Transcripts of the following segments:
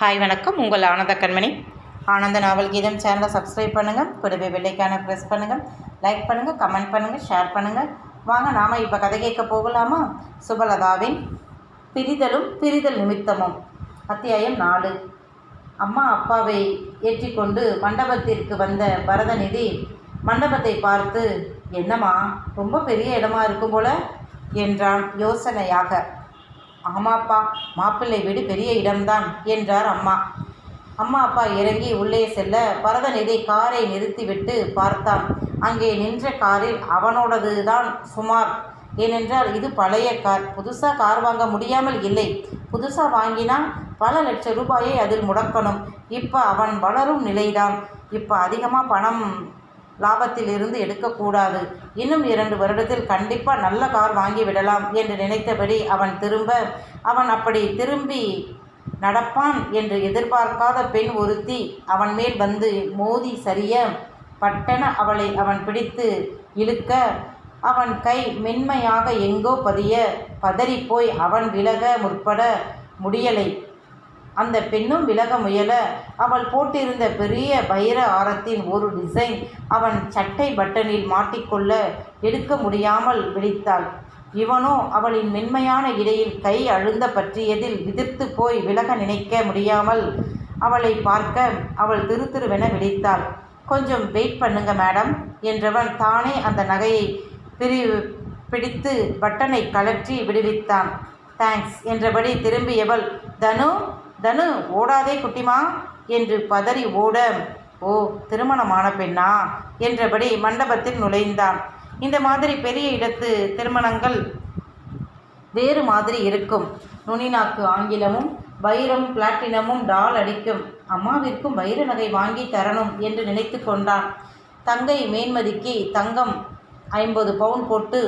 Hi வணக்கம். உங்கள் ஆனந்த கண்மணி. ஆனந்த நாவல் கீதம் சேனலை சப்ஸ்கிரைப் பண்ணுங்கள் கூடவே வெள்ளைக்கான ப்ரெஸ் பண்ணுங்கள் லைக் பண்ணுங்கள் கமெண்ட் பண்ணுங்கள் ஷேர் பண்ணுங்கள் வாங்க நாம் இப்போ கதை கேட்க போகலாமா? சுபலதாவின் பிரிதலும் பிரிதல் நிமித்தமும். அத்தியாயம் நாலு. அம்மா அப்பாவை ஏற்றிக்கொண்டு மண்டபத்திற்கு வந்த பரதநிதி மண்டபத்தை பார்த்து என்னம்மா ரொம்ப பெரிய இடமா இருக்கும் போல? என்றான் யோசனையாக. ஆமாப்பா மாப்பிள்ளை வீடு பெரிய இடம்தான் என்றார் அம்மா. அம்மா அப்பா இறங்கி உள்ளே செல்ல பரதநிதி காரை நிறுத்திவிட்டு பார்த்தான். அங்கே நின்ற காரில் அவனோடது தான் சுமார். ஏனென்றால் இது பழைய கார் புதுசாக கார் வாங்க முடியாமல் இல்லை. புதுசாக வாங்கினா பல லட்சம் ரூபாயை அதில் முடக்கணும். இப்போ அவன் வளரும் நிலைதான். இப்போ அதிகமாக பணம் லாபத்தில் இருந்து எடுக்கக்கூடாது. இன்னும் இரண்டு வருடத்தில் கண்டிப்பாக நல்ல கார் வாங்கி விடலாம் என்று நினைத்தபடி அவன் திரும்ப அவன் அப்படி திரும்பி நடப்பான் என்று எதிர்பார்க்காத பெண் ஒருத்தி அவன் மேல் வந்து மோதி சரிய பட்டென அவளை அவன் பிடித்து இழுக்க அவன் கை மென்மையாக எங்கோ பதிய பதறிப்போய் அவன் விலக முற்பட முடியலை. அந்த பெண்ணும் விலக முயல. அவள் போட்டிருந்த பெரிய வைர ஆரத்தின் ஒரு டிசைன் அவன் சட்டை பட்டனில் மாட்டிக்கொள்ள எடுக்க முடியாமல் விழித்தாள். இவனோ அவளின் மென்மையான இடையில் கை அழுந்த பற்றியதில் விதிர்த்து போய் விலக நினைக்க முடியாமல் அவளை பார்க்க அவள் திரு திருவென விழித்தாள். கொஞ்சம் வெயிட் பண்ணுங்க மேடம் என்றவன் தானே அந்த நகையை பிரி பிடித்து பட்டனை கழற்றி விடுவித்தான். தேங்க்ஸ் என்றபடி திரும்பியவள் தனு தனு ஓடாதே குட்டிமா என்று பதறி ஓட ஓ திருமணமான பெண்ணா என்றபடி மண்டபத்தில் நுழைந்தான். இந்த மாதிரி பெரிய இடத்து திருமணங்கள் வேறு மாதிரி இருக்கும். நுனிநாக்கு ஆங்கிலமும் வைரம் பிளாட்டினமும் டால் அடிக்கும். அம்மாவிற்கும் வைர நகை வாங்கி தரணும் என்று நினைத்து கொண்டான். தங்கை மேன்மதிக்கு தங்கம் ஐம்பது பவுன் போட்டு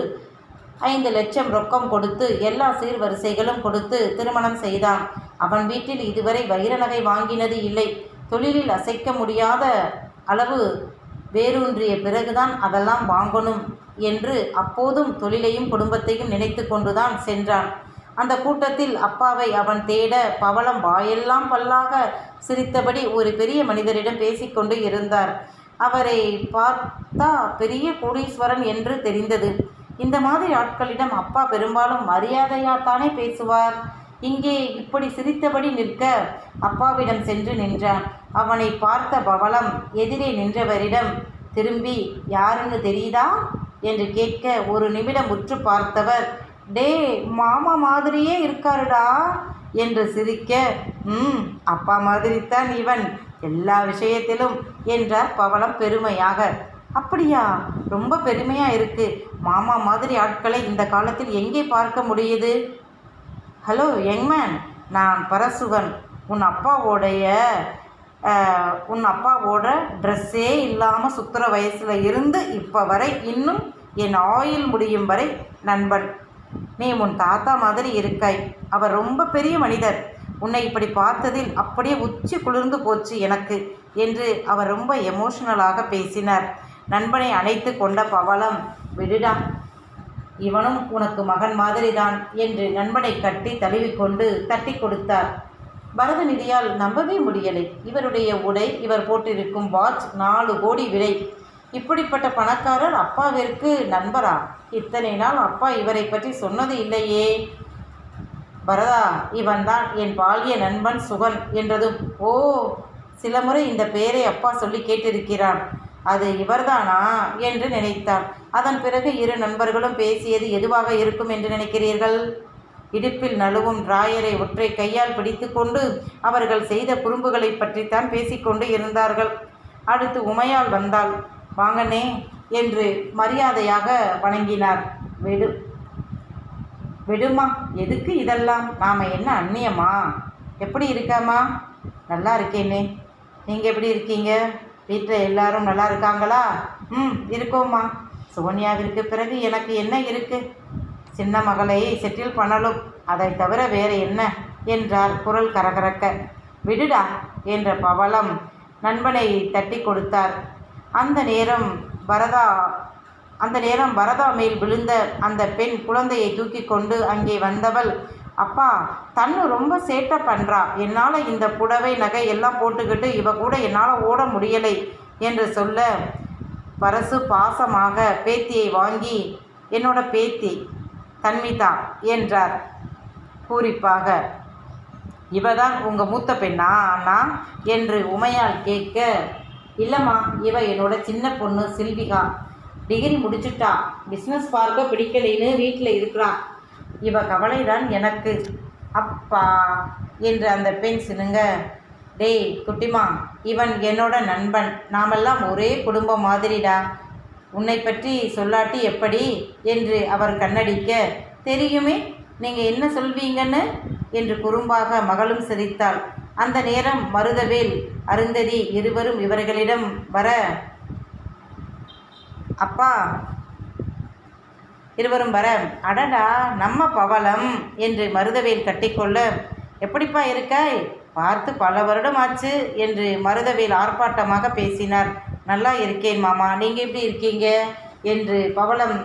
ஐந்து லட்சம் ரொக்கம் கொடுத்து எல்லா சீர்வரிசைகளும் கொடுத்து திருமணம் செய்தான். அவன் வீட்டில் இதுவரை வைர நகை வாங்கினது இல்லை. தொழிலில் அசைக்க முடியாத அளவு வேரூன்றிய பிறகுதான் அதெல்லாம் வாங்கணும் என்று அப்போதும் தொழிலையும் குடும்பத்தையும் நினைத்து கொண்டுதான் சென்றான். அந்த கூட்டத்தில் அப்பாவை அவன் தேட பவளம் வாயெல்லாம் பல்லாக சிரித்தபடி ஒரு பெரிய மனிதரிடம் பேசிக்கொண்டு இருந்தார். அவரை பார்த்தா பெரிய கோடீஸ்வரன் என்று தெரிந்தது. இந்த மாதிரி ஆட்களிடம் அப்பா பெரும்பாலும் மரியாதையாத்தானே பேசுவார்? இங்கே இப்படி சிரித்தபடி நிற்க அப்பாவிடம் சென்று நின்றான். அவனை பார்த்த பவளம் எதிரே நின்றவரிடம் திரும்பி யாருன்னு தெரியுதா? என்று கேட்க ஒரு நிமிடம் உற்று பார்த்தவர் டே மாமா மாதிரியே இருக்காருடா? என்று சிரிக்க ம் அப்பா மாதிரித்தான் இவன். எல்லா விஷயத்திலும் என்றார் பவளம் பெருமையாக. அப்படியா? ரொம்ப பெருமையாக இருக்கு. மாமா மாதிரி ஆட்களை இந்த காலத்தில் எங்கே பார்க்க முடியுது? ஹலோ யங்மேன் நான் பரசுவன். உன் அப்பாவோடைய உன் அப்பாவோட ட்ரெஸ்ஸே இல்லாமல் சுற்றுற வயசில் இருந்து இப்போ வரை இன்னும் என் ஆயில் முடியும் வரை நண்பன். நீ உன் தாத்தா மாதிரி இருக்காய் அவர் ரொம்ப பெரிய மனிதர். உன்னை இப்படி பார்த்ததில் அப்படியே உச்சி குளிர்ந்து போச்சு எனக்கு என்று அவர் ரொம்ப எமோஷனலாக பேசினார். நண்பனை அணைத்து கொண்ட பவளம் விடுடா. இவனும் உனக்கு மகன் மாதிரிதான் என்று நண்பனை கட்டி தழுவிக்கொண்டு தட்டி கொடுத்தார். பரதநிதியால் நம்பவே முடியலை. இவருடைய உடை இவர் போட்டிருக்கும் வாட்ச் நாலு கோடி விலை. இப்படிப்பட்ட பணக்காரர் அப்பாவிற்கு நண்பரா? இத்தனை நாள் அப்பா இவரை பற்றி சொன்னது இல்லையே. பரதா இவன்தான் என் பால்ய நண்பன் சுகன் என்றதும் ஓ சில முறை இந்த பெயரை அப்பா சொல்லி கேட்டிருக்கிறான். அது இவர்தானா? என்று நினைத்தான் அதன் பிறகு இரு நண்பர்களும் பேசியது எதுவாக இருக்கும் என்று நினைக்கிறீர்கள்? இடுப்பில் நழுவும் ராயரை ஒற்றை கையால் பிடித்துக்கொண்டு அவர்கள் செய்த குறும்புகளை பற்றித்தான் பேசிக்கொண்டு இருந்தார்கள். அடுத்து உமையால் வந்தாள். வாங்கனே என்று மரியாதையாக வணங்கினார். விடு. விடுமா? எதுக்கு இதெல்லாம்? நாம் என்ன அந்நியமா? எப்படி இருக்காமா? நல்லா இருக்கேனே. நீங்கள் எப்படி இருக்கீங்க? வீட்டில் எல்லாரும் நல்லா இருக்காங்களா? ம் இருக்கோம்மா. சோனியாவிற்கு பிறகு எனக்கு என்ன இருக்கு? சின்ன மகளை செட்டில் பண்ணலும் அதை தவிர வேறு என்ன? என்றார் குரல் கரகரக்க. விடுடா என்ற பவளம் நண்பனை தட்டி கொடுத்தார். அந்த நேரம் பரதா அந்த நேரம் பரதா மேல் விழுந்த அந்த பெண் குழந்தையை தூக்கி கொண்டு அங்கே வந்தவள் அப்பா தன்னு ரொம்ப சேட்டை பண்ணுறா என்னால் இந்த புடவை நகை எல்லாம் போட்டுக்கிட்டு இவ கூட என்னால் ஓட முடியலை என்று சொல்ல பரசு பாசமாக பேத்தியை வாங்கி என்னோட பேத்தி தன்மிதா என்றார் பூரிப்பாக. இவதான் உங்கள் மூத்த பெண்ணா அண்ணா? என்று உமையால் கேட்க இல்லைம்மா இவ என்னோட சின்ன பொண்ணு சில்விகா. டிகிரி முடிச்சுட்டா. பிஸ்னஸ் பார்க்க பிடிக்கலைன்னு வீட்டில் இருக்கிறான் இவ கவலைதான் எனக்கு. அப்பா என்று அந்த பெண் சினுங்க. டேய் குட்டிமா இவன் என்னோட நண்பன். நாமெல்லாம் ஒரே குடும்பம் மாதிரிடா. உன்னை பற்றி சொல்லாட்டி எப்படி? என்று அவர் கண்ணடிக்க. தெரியுமே நீங்கள் என்ன சொல்வீங்கன்னு? என்று குறும்பாக மகளும் சிரித்தாள். அந்த நேரம் மருதவேல் அருந்ததி இருவரும் இவர்களிடம் வர அப்பா இருவரும் வர அடடா நம்ம பவளம் என்று மருதவேல் கட்டிக்கொள்ள எப்படிப்பா இருக்காய்? பார்த்து பல வருடம் ஆச்சு என்று மருதவேல் ஆர்ப்பாட்டமாக பேசினார். நல்லா இருக்கேன் மாமா நீங்கள் எப்படி இருக்கீங்க? என்று பவளம்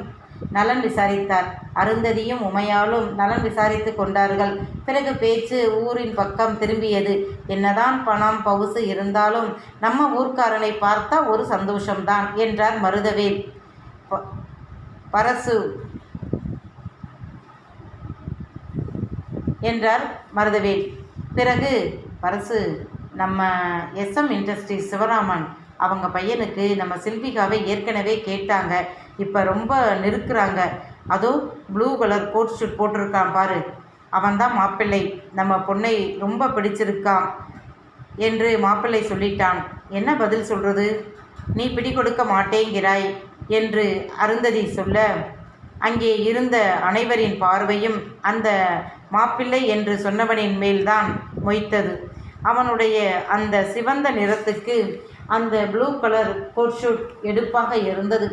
நலன் விசாரித்தார். அருந்ததியும் உமையாலும் நலன் விசாரித்து கொண்டார்கள். பிறகு பேச்சு ஊரின் பக்கம் திரும்பியது. என்னதான் பணம் பவுசு இருந்தாலும் நம்ம ஊர்க்காரனை பார்த்தா ஒரு சந்தோஷம்தான் என்றார் மருதவேல். பரசு என்றார் மருதவேல். பிறகு பரசு நம்ம எஸ்எம் இண்டஸ்ட்ரீஸ் சிவராமன் அவங்க பையனுக்கு நம்ம சில்விகாவை ஏற்கனவே கேட்டாங்க. இப்போ ரொம்ப நெருக்கிறாங்க அதுவும் ப்ளூ கலர் கோட் ஷூட் போட்டிருக்கான் பாரு. அவன்தான் மாப்பிள்ளை. நம்ம பொண்ணை ரொம்ப பிடிச்சிருக்கான் என்று மாப்பிள்ளை சொல்லிட்டான். என்ன பதில் சொல்கிறது நீ பிடி கொடுக்க மாட்டேங்கிறாய். என்று அருந்ததி சொல்ல அங்கே இருந்த அனைவரின் பார்வையும் அந்த மாப்பிள்ளை என்று சொன்னவனின் மேல்தான் மொய்த்தது. அவனுடைய அந்த சிவந்த நிறத்துக்கு அந்த ப்ளூ கலர் கோட் ஷூட் எடுப்பாக இருந்தது.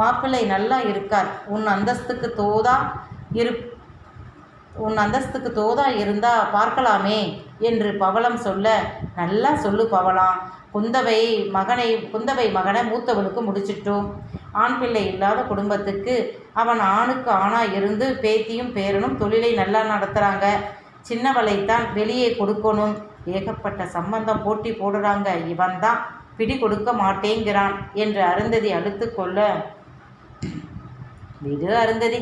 மாப்பிள்ளை நல்லா இருக்கார். உன் அந்தஸ்துக்கு தோதா இரு உன் அந்தஸ்துக்கு தோதா இருந்தா பார்க்கலாமே என்று பவளம் சொல்ல நல்லா சொல்லு பவளம் குந்தவை மகனை குந்தவை மகனை மூத்தவனுக்கு முடிச்சிட்டோம். ஆண் பிள்ளை இல்லாத குடும்பத்துக்கு அவன் ஆணுக்கு ஆணாக இருந்து பேத்தியும் பேரனும் தொழிலை நல்லா நடத்துகிறாங்க சின்னவளைத்தான் வெளியே கொடுக்கணும். ஏகப்பட்ட சம்பந்தம் போட்டி போடுறாங்க. இவன்தான் பிடி கொடுக்க மாட்டேங்கிறான் என்று அருந்ததி அழுத்து கொள்ள விடு அருந்ததி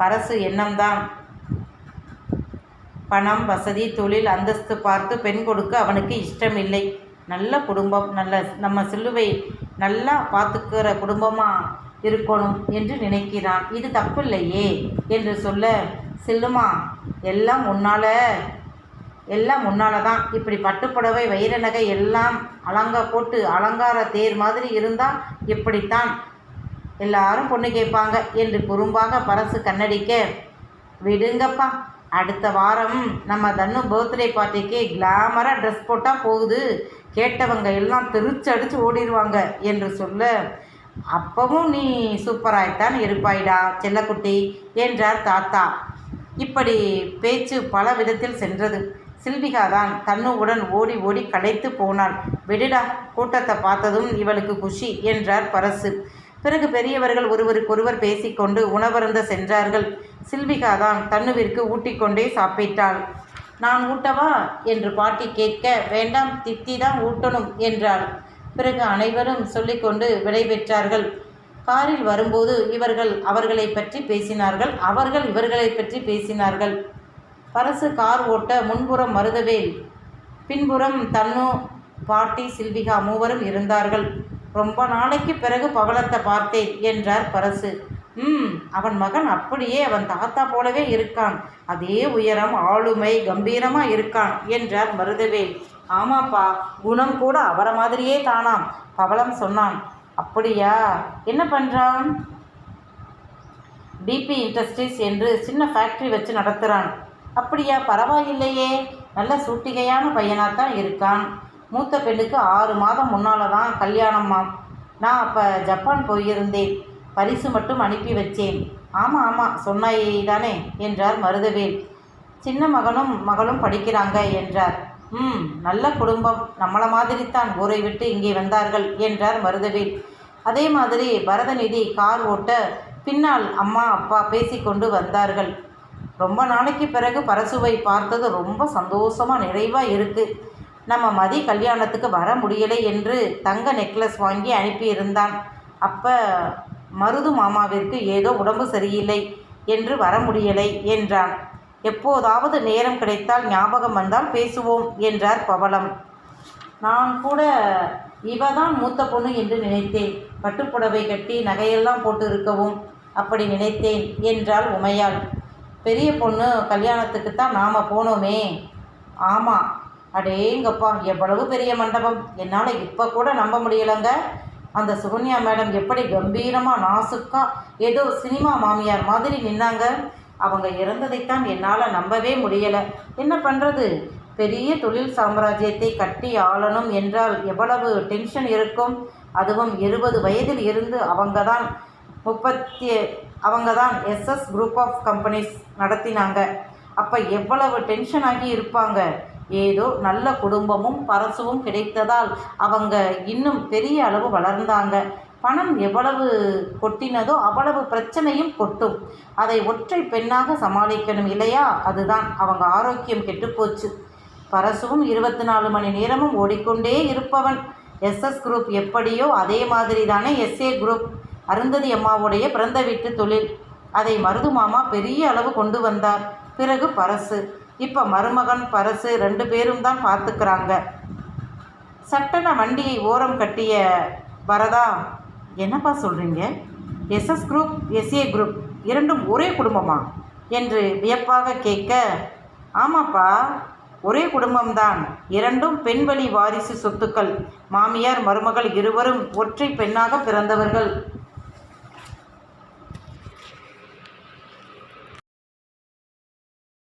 பரசு எண்ணம்தான். பணம் வசதி தொழில் அந்தஸ்து பார்த்து பெண் கொடுக்க அவனுக்கு இஷ்டமில்லை. நல்ல குடும்பம் நல்ல நம்ம சிலுவை நல்லா பார்த்துக்கிற குடும்பமாக இருக்கணும் என்று நினைக்கிறான். இது தப்பு இல்லையே என்று சொல்ல செல்லுமா எல்லாம் முன்னால் எல்லாம் உன்னால தான் இப்படி பட்டுப்புடவை வைர நகை எல்லாம் அலங்கா போட்டு அலங்கார தேர் மாதிரி இருந்தால் இப்படித்தான். எல்லாரும் பொண்ணு கேட்பாங்க என்று குறும்பாக பரசு கண்ணடிக்க விடுங்கப்பா அடுத்த வாரம் நம்ம தன்னு பர்த்டே பார்ட்டிக்கு கிளாமராக ட்ரெஸ் போட்டால் போகுது. கேட்டவங்க எல்லாம் திருச்சி அடித்து ஓடிடுவாங்க என்று சொல்ல அப்பவும் நீ சூப்பராய்த்தான் இருப்பாய்டா செல்லக்குட்டி என்றார் தாத்தா. இப்படி பேச்சு பல விதத்தில் சென்றது. சில்விகா தான் தன்னுவுடன் ஓடி ஓடி களைத்து போனாள். விடுடா கூட்டத்தை பார்த்ததும் இவளுக்கு குஷி என்றார் பரசு. பிறகு பெரியவர்கள் ஒருவருக்கொருவர் பேசிக்கொண்டு உணவருந்த சென்றார்கள். சில்விகா தான் தன்னுவிற்கு ஊட்டிக்கொண்டே சாப்பிட்டாள். நான் ஊட்டவா? என்று பாட்டி கேட்க வேண்டாம் தித்தி தான் ஊட்டணும் என்றாள். பிறகு அனைவரும் சொல்லிக்கொண்டு விடைபெற்றார்கள் காரில் வரும்போது இவர்கள் அவர்களை பற்றி பேசினார்கள். அவர்கள் இவர்களை பற்றி பேசினார்கள். பரசு கார் ஓட்ட முன்புறம் மருதவேல் பின்புறம் தன்னு பாட்டி சில்விகா மூவரும் இருந்தார்கள். ரொம்ப நாளைக்கு பிறகு பவளத்தை பார்த்தேன் என்றார் பரசு. ம் அவன் மகன் அப்படியே அவன் தாத்தா போலவே இருக்கான். அதே உயரம் ஆளுமை கம்பீரமாக இருக்கான் என்றார் மருதவேல் ஆமாப்பா குணம் கூட அவரை மாதிரியே தானாம் பவளம் சொன்னான். அப்படியா என்ன பண்ணுறான் டிபி இண்டஸ்ட்ரீஸ் என்று சின்ன ஃபேக்ட்ரி வச்சு நடத்துகிறான் அப்படியா பரவாயில்லையே நல்ல சூட்டிகையான பையனாக தான் இருக்கான். மூத்த பெண்ணுக்கு ஆறு மாதம் முன்னால் தான் கல்யாணம்மா நான் அப்போ ஜப்பான் போயிருந்தேன். பரிசு மட்டும் அனுப்பி வச்சேன். ஆமாம் ஆமாம் சொன்னாயே தானே என்றார் மருதவேல். சின்ன மகனும் மகளும் படிக்கிறாங்க என்றார். ம் நல்ல குடும்பம். நம்மளை மாதிரி தான் ஊரை விட்டு இங்கே வந்தார்கள் என்றார் மருதவேல். அதே மாதிரி பரதநிதி கார் ஓட்ட பின்னால் அம்மா அப்பா பேசிக்கொண்டு வந்தார்கள். ரொம்ப நாளைக்கு பிறகு பரசுவை பார்த்தது ரொம்ப சந்தோஷமாக நிறைவாக இருக்குது நம்ம மதி கல்யாணத்துக்கு வர முடியலை என்று தங்க நெக்லஸ் வாங்கி அனுப்பியிருந்தான். அப்போ மருது மாமாவிற்கு ஏதோ உடம்பு சரியில்லை என்று வர முடியலை என்றான். எப்போதாவது நேரம் கிடைத்தால் ஞாபகம் வந்தால் பேசுவோம் என்றார் பவளம். நான் கூட இவ தான் மூத்த பொண்ணு என்று நினைத்தேன். பட்டுப்புடவை கட்டி நகையெல்லாம் போட்டு இருக்கவும் அப்படி நினைத்தேன் என்றாள் உமையாள். பெரிய பொண்ணு கல்யாணத்துக்கு தான் நாம் போனோமே. ஆமாம் அடேங்கப்பா எவ்வளவு பெரிய மண்டபம். என்னால் இப்போ கூட நம்ப முடியலைங்க. அந்த சுகன்யா மேடம் எப்படி கம்பீரமாக நாசுக்கா ஏதோ சினிமா மாமியார் மாதிரி நின்னாங்க. அவங்க இறந்ததைத்தான் என்னால் நம்பவே முடியலை. என்ன பண்ணுறது பெரிய தொழில் சாம்ராஜ்யத்தை கட்டி ஆளணும் என்றால் எவ்வளவு டென்ஷன் இருக்கும்? அதுவும் இருபது வயதில் இருந்து அவங்க தான் முப்பத்தி அவங்க தான் எஸ்எஸ் குரூப் ஆஃப் கம்பெனிஸ் நடத்தினாங்க. அப்போ எவ்வளவு டென்ஷன் ஆகி இருப்பாங்க? ஏதோ நல்ல குடும்பமும் பரசுவும் கிடைத்ததால் அவங்க இன்னும் பெரிய அளவு வளர்ந்தாங்க. பணம் எவ்வளவு கொட்டினதோ அவ்வளவு பிரச்சனையும் கொட்டும். அதை ஒற்றை பெண்ணாக சமாளிக்கணும் இல்லையா? அதுதான் அவங்க ஆரோக்கியம் கெட்டுப்போச்சு. பரசுவும் இருபத்தி நாலு மணி நேரமும் ஓடிக்கொண்டே இருப்பவன். எஸ்எஸ் குரூப் எப்படியோ அதே மாதிரி தானே எஸ்ஏ குரூப். அருந்ததி அம்மாவுடைய பிறந்த வீட்டு தொழில். அதை மருது மாமா பெரிய அளவு கொண்டு வந்தார். பிறகு பரசு. இப்போ மருமகன் பரசு ரெண்டு பேரும் தான் பார்த்துக்கிறாங்க. சட்டன வண்டியை ஓரம் கட்டிய வரதா என்னப்பா சொல்கிறீங்க எஸ்எஸ் குரூப் எஸ்ஏ குரூப் இரண்டும் ஒரே குடும்பமா? என்று வியப்பாக கேட்க ஆமாப்பா ஒரே குடும்பம்தான். இரண்டும் பெண்வழி வாரிசு சொத்துக்கள். மாமியார் மருமகள் இருவரும் ஒற்றை பெண்ணாக பிறந்தவர்கள்.